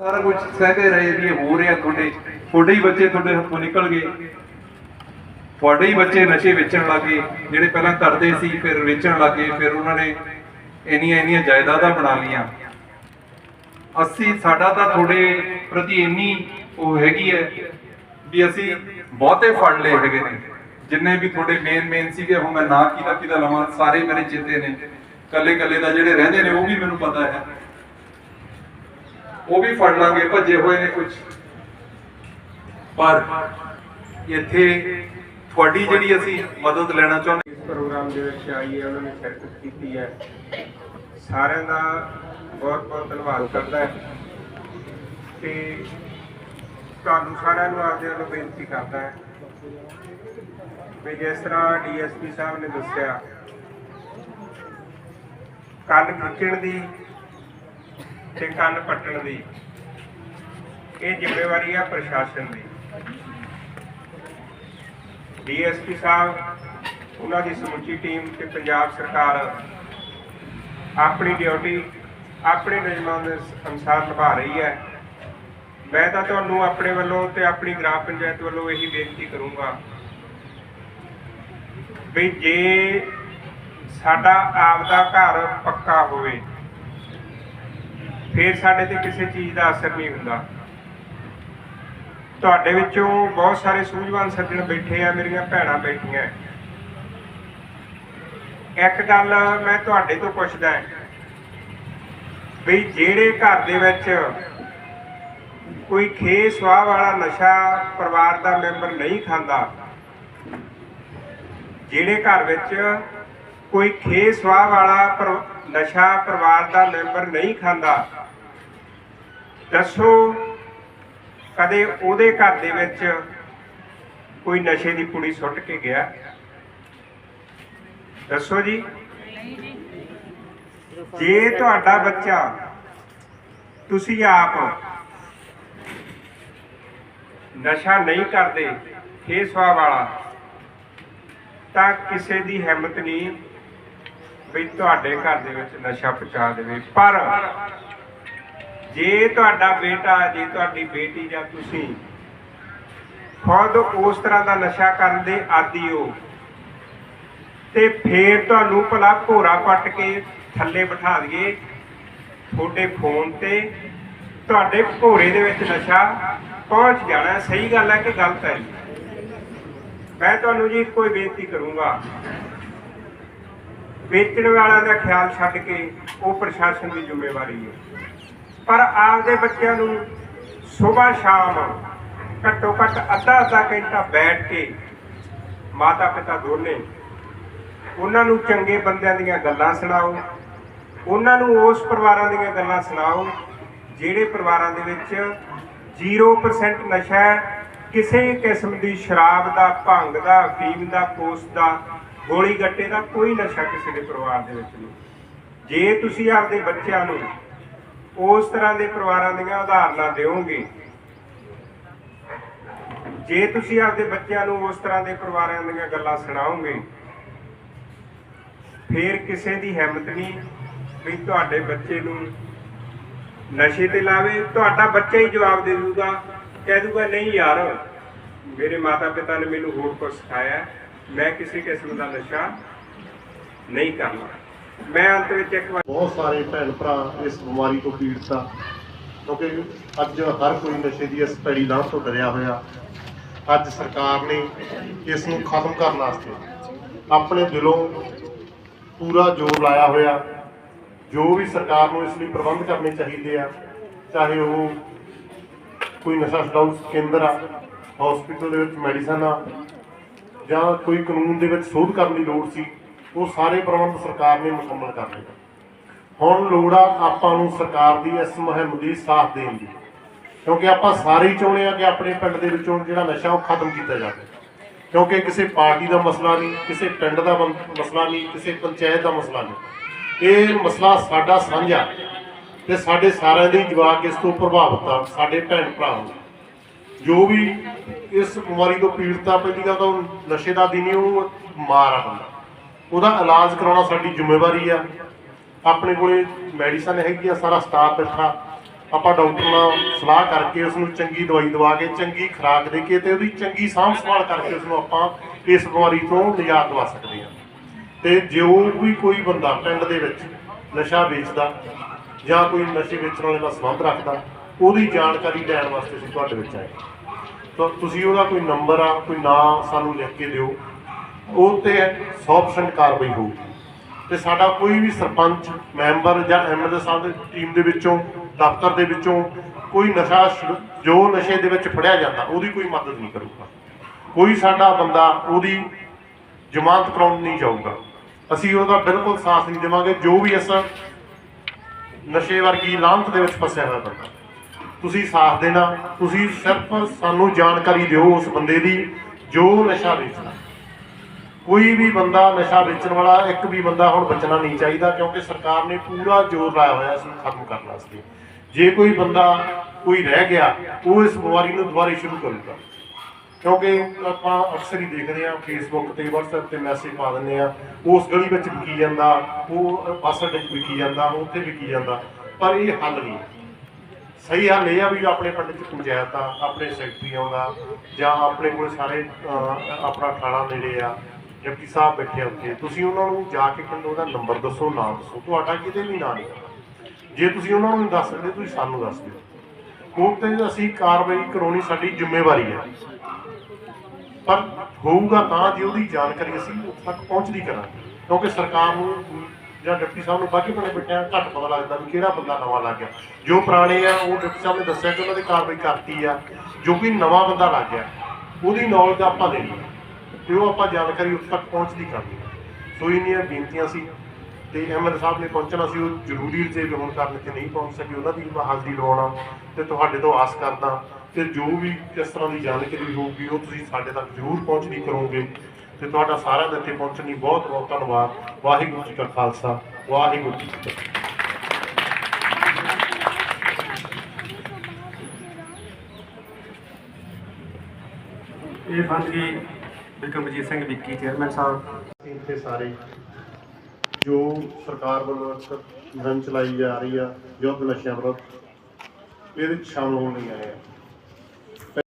ਸਾਰਾ ਕੁਝ ਸਹਿਦੇ ਰਹੇ ਵੀ ਇਹ ਹੋ ਰਿਹਾ ਤੁਹਾਡੇ ਤੁਹਾਡੇ ਹੀ ਬੱਚੇ ਤੁਹਾਡੇ ਹੱਥੋਂ ਨਿਕਲ ਗਏ। ਤੁਹਾਡੇ ਹੀ ਬੱਚੇ ਨਸ਼ੇ ਵੇਚਣ ਲੱਗੇ, ਜਿਹੜੇ ਪਹਿਲਾਂ ਕਰਦੇ ਸੀ, ਫਿਰ ਵੇਚਣ ਲੱਗੇ, ਫਿਰ ਉਹਨਾਂ ਨੇ ਇੰਨੀਆਂ ਇੰਨੀਆਂ ਜਾਇਦਾਦਾਂ ਬਣਾ ਲੀਆਂ ਅਸੀਂ, ਸਾਡਾ ਤਾਂ ਤੁਹਾਡੇ ਪ੍ਰਤੀ ਇੰਨੀ ਉਹ ਹੈਗੀ ਹੈ ਵੀ ਅਸੀਂ ਬਹੁਤੇ ਫੜ ਲਏ ਹੈਗੇ ਨੇ। ਜਿੰਨੇ ਵੀ ਤੁਹਾਡੇ ਮੇਨ ਮੇਨ ਸੀਗੇ, ਹੁਣ ਮੈਂ ਨਾ ਕਿਹਦਾ ਕਿਹਦਾ ਲਵਾਂ, ਸਾਰੇ ਮੇਰੇ ਚੇਤੇ ਨੇ। ਕੱਲੇ ਕੱਲੇ ਦਾ ਜਿਹੜੇ ਰਹਿੰਦੇ ਨੇ, ਉਹ ਵੀ ਮੈਨੂੰ ਪਤਾ ਹੈ। ਉਹ ਵੀ ਫੜ ਲਾਂਗੇ, ਭੱਜੇ ਹੋਏ ਨੇ ਕੁਝ ਪਰ ਇੱਥੇ ਤੁਹਾਡੀ ਜਿਹੜੀ ਅਸੀਂ ਮਦਦ ਲੈਣਾ ਚਾਹੁੰਦੇ ਇਸ ਪ੍ਰੋਗਰਾਮ ਦੇ ਵਿੱਚ ਆਈ ਹੈ, ਉਹਨਾਂ ਨੇ ਸ਼ਿਰਕਤ ਕੀਤੀ ਹੈ। ਸਾਰਿਆਂ ਦਾ ਬਹੁਤ ਬਹੁਤ ਧੰਨਵਾਦ ਕਰਦਾ ਹੈ। ਤੇ ਤੁਹਾਨੂੰ ਸਾਰਿਆਂ ਨੂੰ ਆਪਦੇ ਵੱਲੋਂ ਬੇਨਤੀ ਕਰਦਾ ਹੈ ਵੀ ਜਿਸ ਤਰ੍ਹਾਂ ਡੀਐਸਪੀ ਸਾਹਿਬ ਨੇ ਦੱਸਿਆ ਕੰਨ ਖਿੱਚਣ ਦੀ ਤੇ ਕੰਨ ਪੱਟਣ ਦੀ। ਇਹ ਜ਼ਿੰਮੇਵਾਰੀ ਆ ਪ੍ਰਸ਼ਾਸਨ ਦੀ। ਡੀਐਸਪੀ ਸਾਹਿਬ, ਉਹਨਾਂ ਦੀ ਸਮੁੱਚੀ ਟੀਮ ਤੇ ਪੰਜਾਬ ਸਰਕਾਰ ਆਪਣੀ ਡਿਊਟੀ, ਆਪਣੇ ਨਿਯਮਾਂ ਦੇ ਅਨੁਸਾਰ ਨਿਭਾ ਰਹੀ ਹੈ। ਮੈਂ ਤਾਂ ਤੁਹਾਨੂੰ ਆਪਣੇ ਵੱਲੋਂ ਤੇ ਆਪਣੀ ਗ੍ਰਾਮ ਪੰਚਾਇਤ ਵੱਲੋਂ ਇਹੀ ਬੇਨਤੀ ਕਰੂੰਗਾ ਵੀ ਜੇ ਸਾਡਾ ਆਪਦਾ ਘਰ ਪੱਕਾ ਹੋਵੇ ਫਿਰ ਸਾਡੇ ਤੇ ਕਿਸੇ ਚੀਜ਼ ਦਾ ਅਸਰ ਨਹੀਂ ਹੁੰਦਾ। ਤੁਹਾਡੇ ਵਿੱਚੋਂ ਬਹੁਤ ਸਾਰੇ ਸੂਝਵਾਨ ਸੱਜਣ ਬੈਠੇ ਆ, ਮੇਰੀਆਂ ਭੈਣਾਂ ਬੈਠੀਆਂ। ਇੱਕ ਗੱਲ ਮੈਂ ਤੁਹਾਡੇ ਤੋਂ ਪੁੱਛਦਾ ਹਾਂ ਵੀ ਜਿਹੜੇ ਘਰ ਦੇ ਵਿੱਚ ਕੋਈ ਖੇ ਸਵਾਹ ਵਾਲਾ ਨਸ਼ਾ ਪਰਿਵਾਰ ਦਾ ਮੈਂਬਰ ਨਹੀਂ ਖਾਂਦਾ, ਜਿਹੜੇ ਘਰ ਵਿੱਚ ਕੋਈ ਖੇ ਸਵਾਹ ਵਾਲਾ ਪਰ- ਨਸ਼ਾ ਪਰਿਵਾਰ ਦਾ ਮੈਂਬਰ ਨਹੀਂ ਖਾਂਦਾ। ਦੱਸੋ, ਕਦੇ ਉਹਦੇ ਘਰ ਦੇ ਵਿੱਚ ਕੋਈ ਨਸ਼ੇ ਦੀ ਪੁੜੀ ਸੁੱਟ ਕੇ ਗਿਆ? ਦੱਸੋ ਜੀ। ਜੇ ਤੁਹਾਡਾ ਬੱਚਾ ਤੁਸੀਂ ਆਪ ਨਸ਼ਾ ਨਹੀਂ ਕਰਦੇ ਖੇਸਵਾ ਵਾਲਾ, ਤਾਂ ਕਿਸੇ ਦੀ ਹਿੰਮਤ ਨਹੀਂ ਵੀ ਤੁਹਾਡੇ ਘਰ ਦੇ ਵਿੱਚ ਨਸ਼ਾ ਪਹੁੰਚਾ ਦੇਵੇ। ਪਰ ਜੇ ਤੁਹਾਡਾ ਬੇਟਾ ਜੇ ਤੁਹਾਡੀ ਬੇਟੀ ਜਾਂ ਤੁਸੀਂ ਖੁਦ ਉਸ ਤਰ੍ਹਾਂ ਦਾ ਨਸ਼ਾ ਕਰਨ ਦੇ ਆਦੀ ਹੋ, ਤੇ ਫੇਰ ਤੁਹਾਨੂੰ ਭਲਾ ਘੋਰਾ ਪੱਟ ਕੇ ਥੱਲੇ ਬਿਠਾ ਦਈਏ ਤੁਹਾਡੇ ਫੋਨ ਤੇ, ਤੁਹਾਡੇ ਘੋਰੇ ਦੇ ਵਿੱਚ ਨਸ਼ਾ ਪਹੁੰਚ ਜਾਣਾ। ਸਹੀ ਗੱਲ ਹੈ ਕਿ ਗਲਤ ਹੈ? ਮੈਂ ਤੁਹਾਨੂੰ ਜੀ ਕੋਈ ਬੇਨਤੀ ਕਰੂੰਗਾ ਵੇਚਣ ਵਾਲਿਆਂ ਦਾ ਖਿਆਲ ਛੱਡ ਕੇ ਉਹ ਪ੍ਰਸ਼ਾਸਨ ਦੀ ਜ਼ਿੰਮੇਵਾਰੀ ਹੈ। ਪਰ ਆਪਦੇ ਬੱਚਿਆਂ ਨੂੰ ਸਵੇਰ ਸ਼ਾਮ ਘੱਟੋ ਘੱਟ ਅੱਧਾ ਅੱਧਾ ਘੰਟਾ ਬੈਠ ਕੇ ਮਾਤਾ ਪਿਤਾ ਦੋਨੇ, ਉਹਨਾਂ ਨੂੰ ਚੰਗੇ ਬੰਦਿਆਂ ਦੀਆਂ ਗੱਲਾਂ ਸੁਣਾਓ, ਉਹਨਾਂ ਨੂੰ ਉਸ ਪਰਿਵਾਰਾਂ ਦੀਆਂ ਗੱਲਾਂ ਸੁਣਾਓ, ਜਿਹੜੇ ਪਰਿਵਾਰਾਂ ਦੇ ਵਿੱਚ 0% ਨਸ਼ਾ ਕਿਸੇ ਕਿਸਮ ਦੀ ਸ਼ਰਾਬ ਦਾ, ਭੰਗ ਦਾ, ਅਫੀਮ ਦਾ, ਪੋਸਟ ਦਾ ਗੋਲੀ ਗੱਟੇ ਦਾ ਕੋਈ ਨਸ਼ਾ ਕਿਸੇ ਦੇ ਪਰਿਵਾਰ ਦੇ ਵਿੱਚ ਨਹੀਂ। ਜੇ ਤੁਸੀਂ ਆਪਦੇ ਬੱਚਿਆਂ ਨੂੰ ਉਸ ਤਰ੍ਹਾਂ ਦੇ ਪਰਿਵਾਰਾਂ ਦੀਆਂ ਉਦਾਹਰਨਾਂ ਦਿਓਗੇ, ਜੇ ਤੁਸੀਂ ਆਪਦੇ ਬੱਚਿਆਂ ਨੂੰ ਉਸ ਤਰ੍ਹਾਂ ਦੇ ਪਰਿਵਾਰਾਂ ਦੀਆਂ ਗੱਲਾਂ ਸੁਣਾਓਗੇ, ਫਿਰ ਕਿਸੇ ਦੀ ਹਿੰਮਤ ਨਹੀਂ ਵੀ ਤੁਹਾਡੇ ਬੱਚੇ ਨੂੰ ਨਸ਼ੇ ਤੇ ਲਾਵੇ। ਤੁਹਾਡਾ ਬੱਚਾ ਹੀ ਜਵਾਬ ਦੇ ਦੂਗਾ, ਕਹਿ ਦੂਗਾ, ਨਹੀਂ ਯਾਰ, ਮੇਰੇ ਮਾਤਾ ਪਿਤਾ ਨੇ ਮੈਨੂੰ ਹੋਰ ਕੁਝ ਸਿਖਾਇਆ ਮੈਂ ਕਿਸੇ ਕਿਸਮ ਦਾ ਨਸ਼ਾ ਨਹੀਂ ਕਰਨਾ ਮੈਂ ਅੰਤ ਵਿੱਚ ਇੱਕ ਵਾਰ ਬਹੁਤ ਸਾਰੇ ਭੈਣ ਭਰਾ ਇਸ ਬਿਮਾਰੀ ਤੋਂ ਪੀੜਤ ਆ, ਕਿਉਂਕਿ ਅੱਜ ਹਰ ਕੋਈ ਨਸ਼ੇ ਦੀ ਇਸ ਪੈੜੀ ਲਾਹ ਤੋਂ ਡਰਿਆ ਹੋਇਆ। ਅੱਜ ਸਰਕਾਰ ਨੇ ਇਸ ਨੂੰ ਖਤਮ ਕਰਨ ਵਾਸਤੇ ਆਪਣੇ ਦਿਲੋਂ ਪੂਰਾ ਜ਼ੋਰ ਲਾਇਆ ਹੋਇਆ। ਜੋ ਵੀ ਸਰਕਾਰ ਨੂੰ ਇਸ ਲਈ ਪ੍ਰਬੰਧ ਕਰਨੇ ਚਾਹੀਦੇ ਆ, ਚਾਹੇ ਉਹ ਕੋਈ ਨਸ਼ਾ ਛਡਾਊ ਕੇਂਦਰ ਆ ਹਸਪੀਟਲ ਦੇ ਵਿੱਚ ਮੈਡੀਸਨ ਆ ਜਾਂ ਕੋਈ ਕਾਨੂੰਨ ਦੇ ਵਿੱਚ ਸੋਧ ਕਰਨ ਦੀ ਲੋੜ ਸੀ, ਉਹ ਸਾਰੇ ਪ੍ਰਬੰਧ ਸਰਕਾਰ ਨੇ ਮੁਕੰਮਲ ਕਰ ਲਏ। ਹੁਣ ਲੋੜ ਆ ਆਪਾਂ ਨੂੰ ਸਰਕਾਰ ਦੀ ਇਸ ਮੁਹਿੰਮ ਦੀ ਸਾਥ ਦੇਣ ਦੀ। ਕਿਉਂਕਿ ਆਪਾਂ ਸਾਰੇ ਹੀ ਚਾਹੁੰਦੇ ਆ ਕਿ ਆਪਣੇ ਪਿੰਡ ਦੇ ਵਿੱਚੋਂ ਜਿਹੜਾ ਨਸ਼ਾ ਉਹ ਖਤਮ ਕੀਤਾ ਜਾਵੇ। ਕਿਉਂਕਿ ਕਿਸੇ ਪਾਰਟੀ ਦਾ ਮਸਲਾ ਨਹੀਂ, ਕਿਸੇ ਪਿੰਡ ਦਾ ਮਸਲਾ ਨਹੀਂ, ਕਿਸੇ ਪੰਚਾਇਤ ਦਾ ਮਸਲਾ ਨਹੀਂ। ਇਹ ਮਸਲਾ ਸਾਡਾ ਸਾਂਝਾ ਤੇ ਸਾਡੇ ਸਾਰਿਆਂ ਦੇ ਹੀ ਜਵਾਕ ਇਸ ਤੋਂ ਪ੍ਰਭਾਵਿਤ ਆ, ਸਾਡੇ ਭੈਣ ਭਰਾ ਨੂੰ। ਜੋ ਵੀ ਇਸ ਬਿਮਾਰੀ ਤੋਂ ਪੀੜਤ ਆ ਪਹਿਲੀ ਗੱਲ ਤਾਂ ਉਹ ਨਸ਼ੇ ਦਾ ਦੀ ਨਹੀਂ ਉਹ ਮਾਰ ਆ ਬੰਦਾ। ਉਹਦਾ ਇਲਾਜ ਕਰਾਉਣਾ ਸਾਡੀ ਜ਼ਿੰਮੇਵਾਰੀ ਆ। ਆਪਣੇ ਕੋਲੇ ਮੈਡੀਸਨ ਹੈਗੀ ਆ, ਸਾਰਾ ਸਟਾਫ ਬੈਠਾ। ਆਪਾਂ ਡਾਕਟਰ ਨਾਲ ਸਲਾਹ ਕਰਕੇ ਉਸ ਨੂੰ ਚੰਗੀ ਦਵਾਈ ਦਵਾ ਕੇ, ਚੰਗੀ ਖੁਰਾਕ ਦੇ ਕੇ ਤੇ ਉਹਦੀ ਚੰਗੀ ਸਾਂਭ ਸੰਭਾਲ ਕਰਕੇ ਉਸ ਨੂੰ ਆਪਾਂ ਇਸ ਬਿਮਾਰੀ ਤੋਂ ਨਿਜਾਤ ਦਵਾ ਸਕਦੇ ਹਾਂ ਤੇ ਜੋ ਵੀ ਕੋਈ ਬੰਦਾ ਪਿੰਡ ਦੇ ਵਿੱਚ ਨਸ਼ਾ ਵੇਚਦਾ ਜਾਂ ਕੋਈ ਨਸ਼ੇ ਵੇਚਣ ਵਾਲੇ ਨਾਲ ਸੰਬੰਧ ਰੱਖਦਾ, ਉਹਦੀ ਜਾਣਕਾਰੀ ਲੈਣ ਵਾਸਤੇ ਅਸੀਂ ਤੁਹਾਡੇ ਵਿੱਚ ਆਏ। ਤਾਂ ਤੁਸੀਂ ਉਹਦਾ ਕੋਈ ਨੰਬਰ ਆ, ਕੋਈ ਨਾਂ ਸਾਨੂੰ ਲਿਖ ਕੇ ਦਿਓ। ਉਹ ਤੇ 100% ਕਾਰਵਾਈ ਹੋਊਗੀ। ਤੇ ਸਾਡਾ ਕੋਈ ਵੀ ਸਰਪੰਚ, ਮੈਂਬਰ ਜਾਂ ਐਮਐਲਏ ਸਾਹਿਬ ਦੀ ਟੀਮ ਦੇ ਵਿੱਚੋਂ, ਦਫ਼ਤਰ ਦੇ ਵਿੱਚੋਂ ਕੋਈ ਨਸ਼ਾ ਜੋ ਨਸ਼ੇ ਦੇ ਵਿੱਚ ਫੜਿਆ ਜਾਂਦਾ, ਉਹਦੀ ਕੋਈ ਮਦਦ ਨਹੀਂ ਕਰੂਗਾ। ਕੋਈ ਸਾਡਾ ਬੰਦਾ ਉਹਦੀ ਜ਼ਮਾਨਤ ਕਰਾਉਣ ਨਹੀਂ ਜਾਊਗਾ। ਅਸੀਂ ਉਹਦਾ ਬਿਲਕੁਲ ਸਾਥ ਨਹੀਂ ਦੇਵਾਂਗੇ, ਜੋ ਵੀ ਇਸ ਨਸ਼ੇ ਵਰਗੀ ਲਾਂਤ ਦੇ ਵਿੱਚ ਫਸਿਆ ਹੋਇਆ ਬੰਦਾ। ਤੁਸੀਂ ਸਾਥ ਦੇਣਾ, ਤੁਸੀਂ ਸਿਰਫ ਸਾਨੂੰ ਜਾਣਕਾਰੀ ਦਿਓ ਉਸ ਬੰਦੇ ਦੀ, ਜੋ ਨਸ਼ਾ ਵੇਚਦਾ। ਕੋਈ ਵੀ ਬੰਦਾ ਨਸ਼ਾ ਵੇਚਣ ਵਾਲਾ, ਇੱਕ ਵੀ ਬੰਦਾ ਹੁਣ ਬਚਣਾ ਨਹੀਂ ਚਾਹੀਦਾ, ਕਿਉਂਕਿ ਸਰਕਾਰ ਨੇ ਪੂਰਾ ਜ਼ੋਰ ਲਾਇਆ ਹੋਇਆ ਸੀ, ਖਤਮ ਕਰਨ ਵਾਸਤੇ। ਜੇ ਕੋਈ ਬੰਦਾ ਕੋਈ ਰਹਿ ਗਿਆ, ਉਹ ਇਸ ਬਿਮਾਰੀ ਨੂੰ ਦੁਬਾਰਾ ਸ਼ੁਰੂ ਕਰੂਗਾ। ਕਿਉਂਕਿ ਆਪਾਂ ਅਕਸਰ ਹੀ ਦੇਖਦੇ ਆ ਫੇਸਬੁੱਕ ਤੇ, WhatsApp ਤੇ ਮੈਸੇਜ ਪਾ ਦਿੰਦੇ ਆ ਉਸ ਗਲੀ ਵਿੱਚ ਵਿਕੀ ਜਾਂਦਾ, ਉਹ ਬੱਸ ਅੱਡੇ 'ਚ ਵਿਕੀ ਜਾਂਦਾ ਉੱਥੇ ਵਿਕੀ ਜਾਂਦਾ, ਪਰ ਇਹ ਹੱਲ ਨਹੀਂ। ਸਹੀ ਹੱਲ ਇਹ ਆ ਵੀ ਆਪਣੇ ਪਿੰਡ 'ਚ ਪੰਚਾਇਤ ਆ, ਆਪਣੇ ਸੈਕਟਰੀਆਂ ਦਾ ਜਾਂ ਆਪਣੇ ਕੋਲ ਸਾਰੇ ਆਪਣਾ ਥਾਣਾ ਨੇੜੇ ਆ ਡਿਪਟੀ ਸਾਹਿਬ ਬੈਠੇ ਆ ਉੱਥੇ। ਤੁਸੀਂ ਉਹਨਾਂ ਨੂੰ ਜਾ ਕੇ ਕਹਿੰਦੇ ਉਹਦਾ ਨੰਬਰ ਦੱਸੋ ਨਾਮ ਦੱਸੋ। ਤੁਹਾਡਾ ਕਿਤੇ ਵੀ ਨਾਂ ਨਹੀਂ ਜੇ ਤੁਸੀਂ ਉਹਨਾਂ ਨੂੰ ਦੱਸ ਸਕਦੇ, ਤੁਸੀਂ ਸਾਨੂੰ ਦੱਸ ਦਿਓ। ਕੋਰਟ ਤੇ ਅਸੀਂ ਕਾਰਵਾਈ ਕਰਾਉਣੀ ਸਾਡੀ ਜ਼ਿੰਮੇਵਾਰੀ ਹੈ ਪਰ ਹੋਊਗਾ ਤਾਂ, ਜੇ ਉਹਦੀ ਜਾਣਕਾਰੀ ਅਸੀਂ ਉੱਥੇ ਤੱਕ ਪਹੁੰਚਦੀ ਕਰਾਂਗੇ। ਕਿਉਂਕਿ ਸਰਕਾਰ ਨੂੰ ਜਾਂ ਡਿਪਟੀ ਸਾਹਿਬ ਨੂੰ ਬਾਕੀ ਬਣੇ ਬੈਠਿਆਂ ਘੱਟ ਪਤਾ ਲੱਗਦਾ ਵੀ ਕਿਹੜਾ ਬੰਦਾ ਨਵਾਂ ਲੱਗ ਗਿਆ। ਜੋ ਪੁਰਾਣੇ ਆ, ਉਹ ਡਿਪਟੀ ਸਾਹਿਬ ਨੇ ਦੱਸਿਆ ਕਿ ਉਹਨਾਂ ਦੀ ਕਾਰਵਾਈ ਕਰਤੀ ਆ, ਜੋ ਕਿ ਨਵਾਂ ਬੰਦਾ ਲੱਗ ਗਿਆ, ਉਹਦੀ ਨੌਲੇਜ ਆਪਾਂ ਦੇਣੀ ਤੇ ਉਹ ਆਪਾਂ ਜਾਣਕਾਰੀ ਉੱਥੇ ਤੱਕ ਪਹੁੰਚਦੀ ਕਰਨੀ। ਸੋ ਇੰਨੀਆਂ ਬੇਨਤੀਆਂ ਸੀ ਤੇ ਐਮਐਲ ਸਾਹਿਬ ਨੇ ਪਹੁੰਚਣਾ ਸੀ, ਉਹ ਜ਼ਰੂਰੀ ਜੇ ਵੀ ਹੁਣ ਕਰਨ ਤੇ ਨਹੀਂ ਪਹੁੰਚ ਸਕੇ, ਉਹਨਾਂ ਦੀ ਮੈਂ ਹਾਜ਼ਰੀ ਲਵਾਉਣਾ ਤੇ ਤੁਹਾਡੇ ਤੋਂ ਆਸ ਕਰਦਾ। ਤੇ ਜੋ ਵੀ ਕਿਸ ਤਰ੍ਹਾਂ ਦੀ ਜਾਣਕਾਰੀ ਹੋਊਗੀ, ਉਹ ਤੁਸੀਂ ਸਾਡੇ ਤੱਕ ਜ਼ਰੂਰ ਪਹੁੰਚਦੀ ਕਰੋਗੇ। ਤੇ ਤੁਹਾਡਾ ਸਾਰਿਆਂ ਦੇ ਇੱਥੇ ਪਹੁੰਚਣ ਲਈ ਬਹੁਤ ਬਹੁਤ ਧੰਨਵਾਦ। ਵਾਹਿਗੁਰੂ ਜੀ ਕਾ ਖਾਲਸਾ ਵਾਹਿਗੁਰੂ ਜੀ ਕੀ ਫਤਿਹ। ਇਹ ਫੰਡ ਜੀ ਬਿਕਰਮਜੀਤ ਸਿੰਘ ਵਿੱਕੀ ਚੇਅਰਮੈਨ ਸਾਹਿਬ। ਇੱਥੇ ਸਾਰੇ ਜੋ ਸਰਕਾਰ ਵੱਲੋਂ ਇੱਕ ਮੁਹਿੰਮ ਚਲਾਈ ਜਾ ਰਹੀ ਆ ਯੁੱਧ ਨਸ਼ਿਆਂ ਵਿਰੁੱਧ ਇਹਦੇ ਸ਼ਾਮਲ ਹੋਣ ਲਈ ਆਏ ਆ।